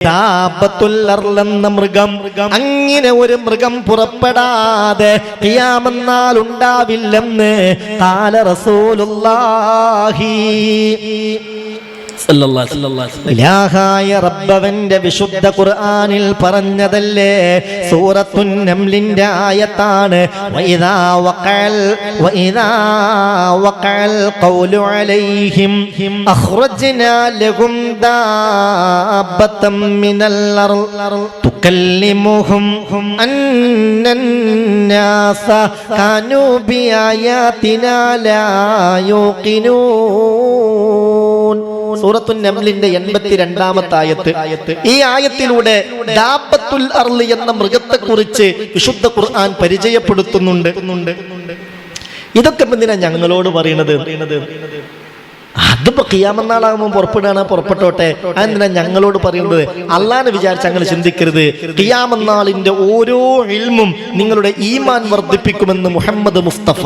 ദാബത്തുല്ലർലെന്ന മൃഗം അങ്ങനെ ഒരു മൃഗം പുറപ്പെടാതെ കിയാമെന്നാൽ ഉണ്ടാവില്ലെന്ന് കാല റസൂലുള്ളാഹി ഇലാഹായ റബ്ബവന്റെ വിശുദ്ധ ഖുർആനിൽ പറഞ്ഞതല്ലേ? സൂറത്തുൻ നംലിന്റെ ആയത്താണ്. വഇദാ വഖൽ വഇദാ വഖൽ ഖൗലു അലൈഹിം അഖ്റജ്നാ ലഹും ദാബത്തം മിനൽ അർൾ തുകല്ലിമുഹും അന്നൻ നാസ കാനൂ ബിആയാതിനാ ലാ യൂഖിനൂൻ. സൂറത്തുൻ നംലിന്റെ എൺപത്തിരണ്ടാമത്തെ ആയത്ത്. ഈ ആയത്തിലൂടെ ദാബത്തുൽ അർൾ എന്ന മൃഗത്തെ കുറിച്ച് വിശുദ്ധ ഖുർആൻ പരിചയപ്പെടുത്തുന്നുണ്ട്. ഇതൊക്കെ എന്തിനാ ഞങ്ങളോട് പറയണത്? അതിപ്പോ കിയാമന്നാളാകുമ്പോൾ പുറപ്പെടുകയാണ് പുറപ്പെട്ടോട്ടെ? അതെന്തിനാ ഞങ്ങളോട് പറയുന്നത്? അള്ളാനെ വിചാരിച്ച് അങ്ങനെ ചിന്തിക്കരുത്. കിയാമന്നാളിന്റെ ഓരോ ഇൽമും നിങ്ങളുടെ ഈമാൻ വർദ്ധിപ്പിക്കുമെന്ന് മുഹമ്മദ് മുസ്തഫ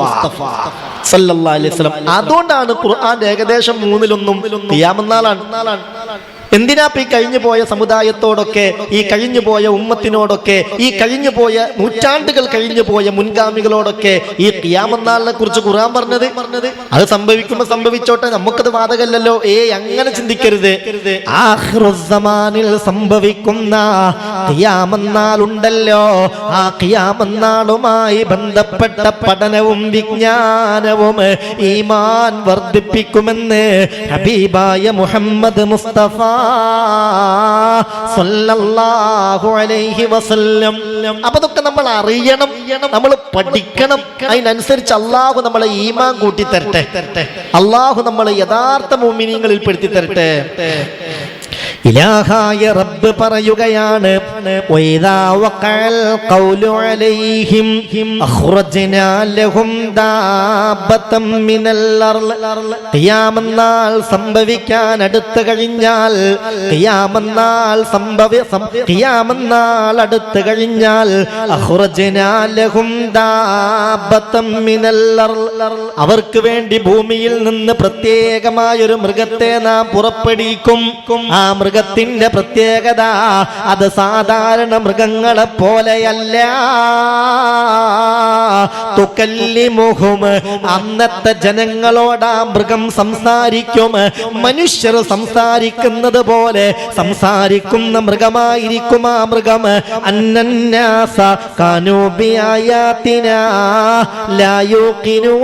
സല്ലല്ലാഹു അലൈഹി വസല്ലം. അതുകൊണ്ടാണ് ഖുർആൻ ഏകദേശം മൂന്നിലൊന്നും കിയാമന്നാളാണ് എന്തിനാ ഈ കഴിഞ്ഞു പോയ സമുദായത്തോടൊക്കെ ഈ കഴിഞ്ഞു പോയ ഉമ്മത്തിനോടൊക്കെ ഈ കഴിഞ്ഞു പോയ നൂറ്റാണ്ടുകൾ കഴിഞ്ഞു പോയ മുൻഗാമികളോടൊക്കെ ഈ കിയാമന്നാളിനെ കുറിച്ച് ഖുർആൻ പറഞ്ഞത്? പറഞ്ഞത് അത് സംഭവിക്കുമ്പോ സംഭവിച്ചോട്ടെ നമുക്കത് ബാധകല്ലല്ലോ ഏ അങ്ങനെ ചിന്തിക്കരുത്. ആഹ്റുസമാനിൽ സംഭവിക്കുന്ന കിയാമന്നാളുണ്ടല്ലോ ആ കിയാമന്നാളുമായി ബന്ധപ്പെട്ട പഠനവും വിജ്ഞാനവും ഈമാൻ വർദ്ധിപ്പിക്കുമെന്ന് ഹബീബായ മുഹമ്മദ് മുസ്തഫ അപ്പൊ നമ്മൾ അറിയണം. നമ്മൾ പഠിക്കണം. അതിനനുസരിച്ച് അള്ളാഹു നമ്മളെ ഈമാൻ കൂട്ടി തരട്ടെ അള്ളാഹു നമ്മളെ യഥാർത്ഥ മോമിനിയങ്ങളിൽ പെടുത്തി തരട്ടെ ഇലാഹായ റബ്ബ് പറയുകയാണ് സംഭവിക്കാൻ അടുത്തു കഴിഞ്ഞാൽ കിയാമെന്നാൽ സംഭവ സം- അടുത്തു കഴിഞ്ഞാൽ അഖ്റജ്നാ ലഹും ദാബത്തം മിനൽ അർൾ. അവർക്ക് വേണ്ടി ഭൂമിയിൽ നിന്ന് പ്രത്യേകമായൊരു മൃഗത്തെ നാം പുറപ്പെടുവിക്കും. ആ മൃഗത്തിന്റെ പ്രത്യേകത അത് സാധാരണ മൃഗങ്ങളെ പോലെയല്ല. തുക്കല്ലിമുഹും അന്നത്തെ ജനങ്ങളോട് ആ മൃഗം സംസാരിക്കും. മനുഷ്യർ സംസാരിക്കുന്നത് പോലെ സംസാരിക്കുന്ന മൃഗമായിരിക്കും ആ മൃഗം. അന്നന്യാസ കാനൂബിയായാത്തിന ലായൂക്കിനൂൻ ഏയ്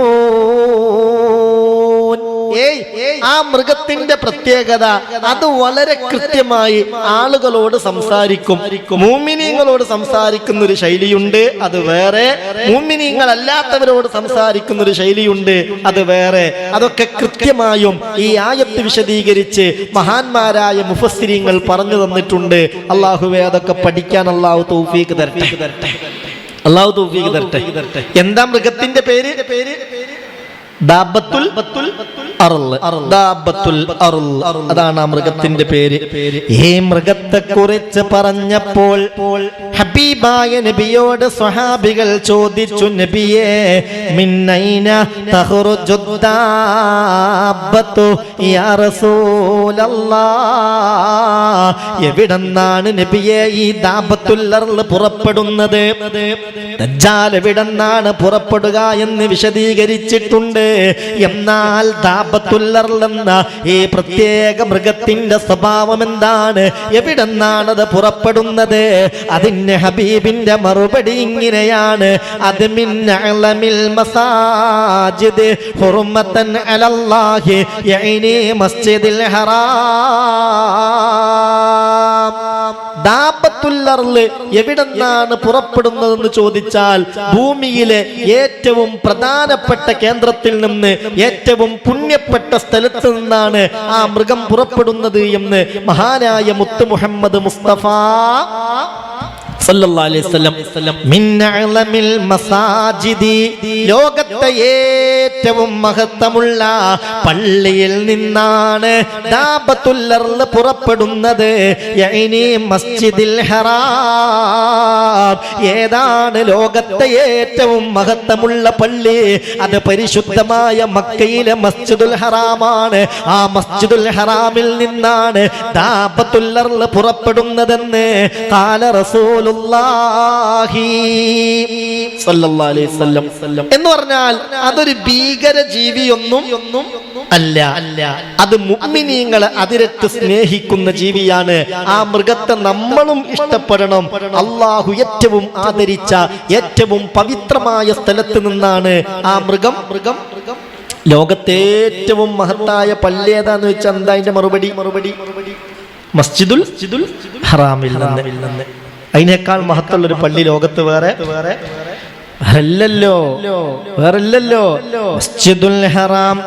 ആ മൃഗത്തിന്റെ പ്രത്യേകത അത് വളരെ കൃത്യമായി ആളുകളോട് സംസാരിക്കും. മൂമിനീങ്ങളോട് സംസാരിക്കുന്ന ഒരു ശൈലിയുണ്ട് അത് വേറെ. മൂമിനീങ്ങളല്ലാത്തവരോട് സംസാരിക്കുന്ന ഒരു ശൈലിയുണ്ട് അത് വേറെ. അതൊക്കെ കൃത്യമായും ഈ ആയത്ത് വിശദീകരിച്ച് മഹാന്മാരായ മുഫസ്സിരിങ്ങൾ പറഞ്ഞു തന്നിട്ടുണ്ട്. അള്ളാഹുവെ അതൊക്കെ പഠിക്കാൻ അള്ളാഹു തൗഫീക്ക് തരട്ടെ. അള്ളാഹു തൗഫീക്ക് തരട്ടെ എന്താ മൃഗത്തിന്റെ പേര് പേര്. അതാണ് ആ മൃഗത്തിന്റെ പേര്. ഈ മൃഗത്തെ കുറിച്ച് പറഞ്ഞപ്പോൾ ഹബീബായ നബിയോട് സ്വഹാബികൾ ചോദിച്ചു നബിയെ എവിടെന്നാണ് നബിയെ ഈ അർൾ പുറപ്പെടുന്നത്? എവിടെന്നാണ് പുറപ്പെടുക എന്ന് വിശദീകരിച്ചിട്ടുണ്ട്. എന്നാൽ ദാബത്തുല്ലർലെന്ന ഈ പ്രത്യേക മൃഗത്തിന്റെ സ്വഭാവം എന്താണ് എവിടെന്നാണത് പുറപ്പെടുന്നത്? അതിന് ഹബീബിന്റെ മറുപടി ഇങ്ങനെയാണ്. അത് മിൻ അഅ്ലമിൽ മസാജിദ് ഹുറുമത്തൻ അലല്ലാഹി യഅനി മസ്ജിദിൽ ഹറാം. ദാബത്തുല്ലർൽ എവിടെന്നാണ് പുറപ്പെടുന്നതെന്ന് ചോദിച്ചാൽ ഭൂമിയിലെ ഏറ്റവും പ്രധാനപ്പെട്ട കേന്ദ്രത്തിൽ നിന്ന് ഏറ്റവും പുണ്യപ്പെട്ട സ്ഥലത്ത് നിന്നാണ് ആ മൃഗം പുറപ്പെടുന്നത് എന്ന് മഹാനായ മുത്ത് മുഹമ്മദ് മുസ്തഫ ലോകത്തെ ഏറ്റവും മഹത്വമുള്ള പള്ളിയിൽ നിന്നാണ് ദാബത്തുല്ലർന്ന് പുറപ്പെടുന്നത്. മസ്ജിദിൽ ഹറാം. ഏതാണ് ലോകത്തെ ഏറ്റവും മഹത്വമുള്ള പള്ളി? അത് പരിശുദ്ധമായ മക്കയിലെ മസ്ജിദുൽ ഹറാമാണ്. ആ മസ്ജിദുൽ ഹറാമിൽ നിന്നാണ് ദാബത്തുല്ലർന്ന് പുറപ്പെടുന്നതെന്ന് കാല വസല്ലം. എന്ന് പറഞ്ഞാൽ അതൊരു ഭീകര ജീവിയൊന്നും ഒന്നും അല്ല. അല്ല അത് മുഅ്മിനീങ്ങളെ അതിരത്ത് സ്നേഹിക്കുന്ന ജീവിയാണ്. ആ മൃഗത്തെ നമ്മളും ഇഷ്ടപ്പെടണം. അള്ളാഹു ഏറ്റവും ആദരിച്ച ഏറ്റവും പവിത്രമായ സ്ഥലത്ത് നിന്നാണ് ആ മൃഗം. മൃഗം മൃഗം ലോകത്തെ ഏറ്റവും മഹത്തായ പല്ലേതാന്ന് വെച്ചാൽ എന്താ അതിന്റെ മറുപടി? മറുപടി മസ്ജിദുൽ മസ്ജിദുൽ ഹറാമിൽ നിന്ന്. അതിനേക്കാൾ മഹത്തുള്ള ഒരു പള്ളി ലോകത്ത് വേറെ വേറെ. അല്ലല്ലോ വേറല്ലല്ലോ. മസ്ജിദുൽ ഹറാം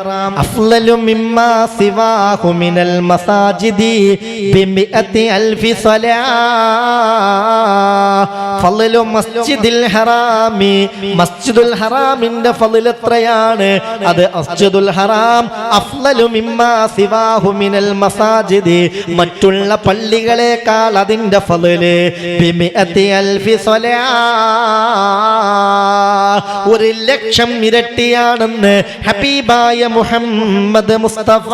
അഫ്ളലു മിമ്മാ സിവാഹു മിനൽ മസാജിദി ബിമിഅതി അൽഫി സ്വലാ. ഫളലു മസ്ജിദിൽ ഹറാമി. മസ്ജിദുൽ ഹറാമിന്റെ ഫളൽ എത്രയാണ്? അത് മസ്ജിദുൽ ഹറാം. അഫ്ളലു മിമ്മാ സിവാഹു മിനൽ മസാജിദി. മറ്റുള്ള പള്ളികളെക്കാൾ അതിന്റെ ഫളൽ ബിമിഅതി അൽഫി സ്വലാ. ഒരു ലക്ഷം ഇരട്ടിയാണെന്ന് ഹബീബായ മുഹമ്മദ് മുസ്തഫ.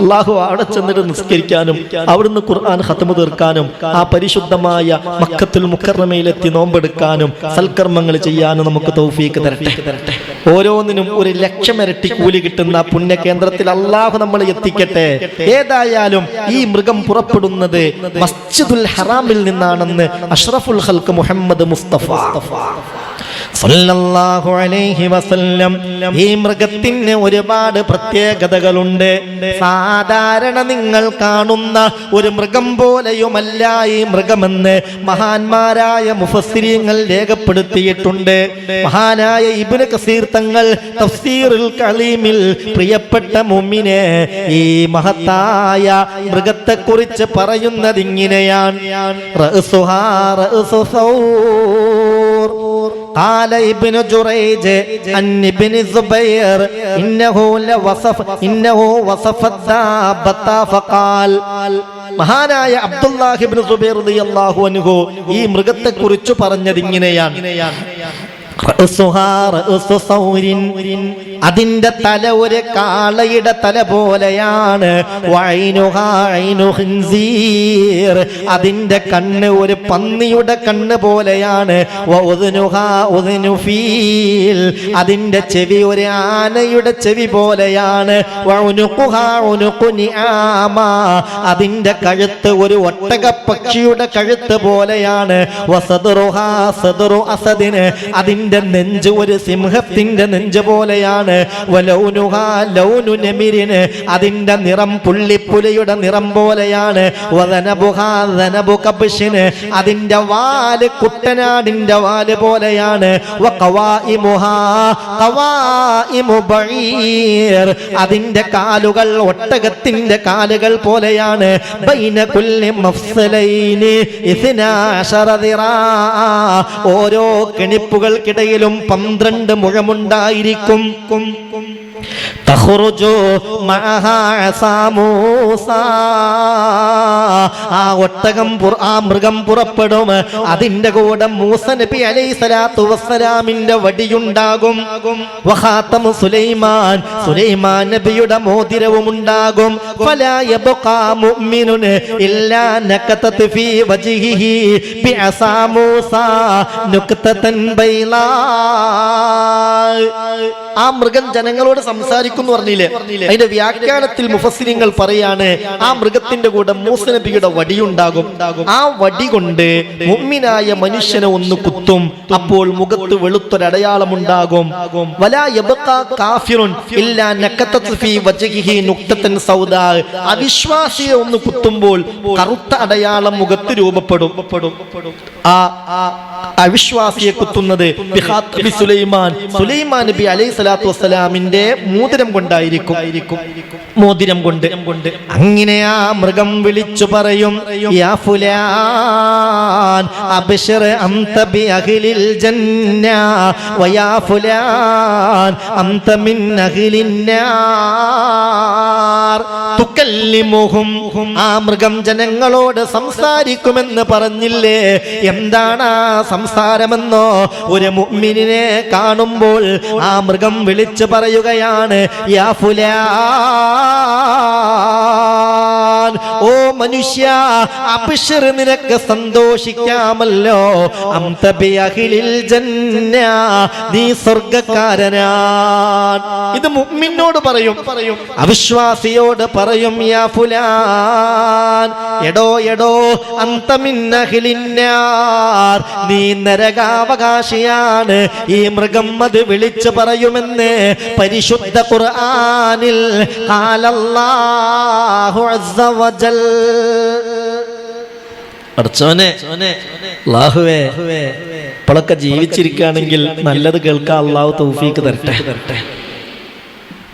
അള്ളാഹു അവിടെ ചെന്നിട്ട് നിസ്കരിക്കാനും അവിടുന്ന് ഖുർആൻ ഹത്തമ തീർക്കാനും ആ പരിശുദ്ധമായ മക്കത്തുൽ മുക്കറമയിലെത്തി നോമ്പെടുക്കാനും സൽക്കർമ്മങ്ങൾ ചെയ്യാനും നമുക്ക് തൗഫീക്ക് തരട്ടെ. ഓരോന്നിനും ഒരു ലക്ഷം ഇരട്ടി കൂലി കിട്ടുന്ന പുണ്യ കേന്ദ്രത്തിൽ അള്ളാഹു നമ്മളെ എത്തിക്കട്ടെ. ഏതായാലും ഈ മൃഗം പുറപ്പെടുന്നത് മസ്ജിദുൽ ഹറാമിൽ നിന്നാണെന്ന് അഷ്റഫുൽ ഹൽക്ക് മുഹമ്മദ് മുസ്തഫ. ഈ മൃഗത്തിന് ഒരുപാട് പ്രത്യേകതകളുണ്ട്. സാധാരണ നിങ്ങൾ കാണുന്ന ഒരു മൃഗം പോലെയുമല്ല ഈ മൃഗമെന്ന് മഹാന്മാരായ മുഫസ്രീങ്ങൾ രേഖപ്പെടുത്തിയിട്ടുണ്ട്. മഹാനായ ഇബ്നു കസീർ തങ്ങൾ തഫ്സീറുൽ കലീമിൽ പ്രിയപ്പെട്ട മുമ്മിനെ ഈ മഹത്തായ മൃഗത്തെ കുറിച്ച് പറയുന്നത് ഇങ്ങനെയാണ്. قال ابن جريج عن ابن زبير إنه لوصف إنه وصف الدابة فقال മഹാനായ അബ്ദുല്ലാഹിബിൻ സുബൈർ റളിയല്ലാഹു അൻഹു ഈ മൃഗത്തെ കുറിച്ച് അതിന്റെ തല ഒരു കാളയുടെ തല പോലെയാണ്. അതിന്റെ കണ്ണ് ഒരു പന്നിയുടെ കണ്ണ് പോലെയാണ്. അതിന്റെ ചെവി ഒരു ആനയുടെ ചെവി പോലെയാണ്. അതിന്റെ കഴുത്ത് ഒരു ഒട്ടക പക്ഷിയുടെ കഴുത്ത് പോലെയാണ് അതിന്റെ അതിന്റെ നെഞ്ച് ഒരു സിംഹത്തിന്റെ നെഞ്ച് പോലെയാണ്. അതിന്റെ നിറം പുള്ളിപ്പുലിയുടെ നിറം പോലെയാണ്. അതിന്റെ വാൽ കുട്ടനാടിന്റെ വാൽ പോലെയാണ്. അതിന്റെ കാലുകൾ ഒട്ടകത്തിന്റെ കാലുകൾ പോലെയാണ്. ഓരോ കുല്ലി കെണിപ്പുകൾക്കിടയിലും പന്ത്രണ്ട് മുഴമുണ്ടായിരിക്കും. അസാ ആ ഒട്ടകം ആ മൃഗം പുറപ്പെടും. അതിന്റെ കൂടെ മൂസ നബി അലൈഹി സ്വലാത്തു വസ്സലാമിന്റെ വടിയുണ്ടാകും. വഹാത്തം സുലൈമാൻ സുലൈമാൻ നബിയുടെ മോതിരവും ഉണ്ടാകും. ബൈലാ. ആ മൃഗം ജനങ്ങളോട് സംസാരിക്കുന്നു പറഞ്ഞില്ലേ? അതിന്റെ വ്യാഖ്യാനത്തിൽ മുഫസിനിങ്ങൾ പറയാണ് ആ മൃഗത്തിന്റെ കൂടെ മൂസ നബിയുടെ വടിയുണ്ടാകും. ആ വടി കൊണ്ട് മുമ്മിനായ മനുഷ്യനെ ഒന്ന് കുത്തും. അപ്പോൾ മുഖത്ത് വെളുത്തൊരടയാളം ഉണ്ടാകും അവിശ്വാസിയെ ഒന്ന് കുത്തുമ്പോൾ കറുത്ത അടയാളം മുഖത്ത് രൂപപ്പെടും. ആ അവിശ്വാസിയെ കുത്തുന്നത് സുലൈമാൻ. സുലൈമാൻ നബി അലൈഹി സ്വലാത്തു വസ്സലാമിന്റെ മോതിരം കൊണ്ടായിരിക്കും. മോതിരം കൊണ്ട്. കൊണ്ട് അങ്ങനെ ആ മൃഗം വിളിച്ചു പറയും യാ ഫുലാൻ അബ്ശിർ അന്ത ബി അഹ്ലിൽ ജന്ന വയാ ഫുലാൻ അന്ത മിൻ അഹ്ലിൻ നാർ. തുക്കല്ലിമുഹും ആ മൃഗം ജനങ്ങളോട് സംസാരിക്കുമെന്ന് പറഞ്ഞില്ലേ? എന്താണ് ആ സംസാരമെന്നോ? ഒരു മുഅ്മിനിനെ കാണുമ്പോൾ ആ മൃഗം വിളിച്ചു പറയുകയാണ് യാ ഫുലാൻ ഓ മനുഷ്യ അബ്ശിർ നിനക്ക് സന്തോഷിക്കാമല്ലോ. അംത ബി അഹ്ലിൽ ജന്ന നീ സ്വർഗക്കാരനാ ഇത് മുഅ്മിനോട് പറയും. അവിശ്വാസിയോട് പറയും യാ ഫുലാൻ എടോ എടോ നീ നരകാവകാശിയാണ്. ഈ മൃഗം അത് വിളിച്ചു പറയുമെന്ന് പരിശുദ്ധ ഖുർആനിൽ ഖാലല്ലാഹു അസ്സ വജൽ. അടച്ചോനെ ഇപ്പോഴൊക്കെ ജീവിച്ചിരിക്കുകയാണെങ്കിൽ നല്ലത് കേൾക്കാൻ അള്ളാഹു തൗഫീക്ക് തരട്ടെ.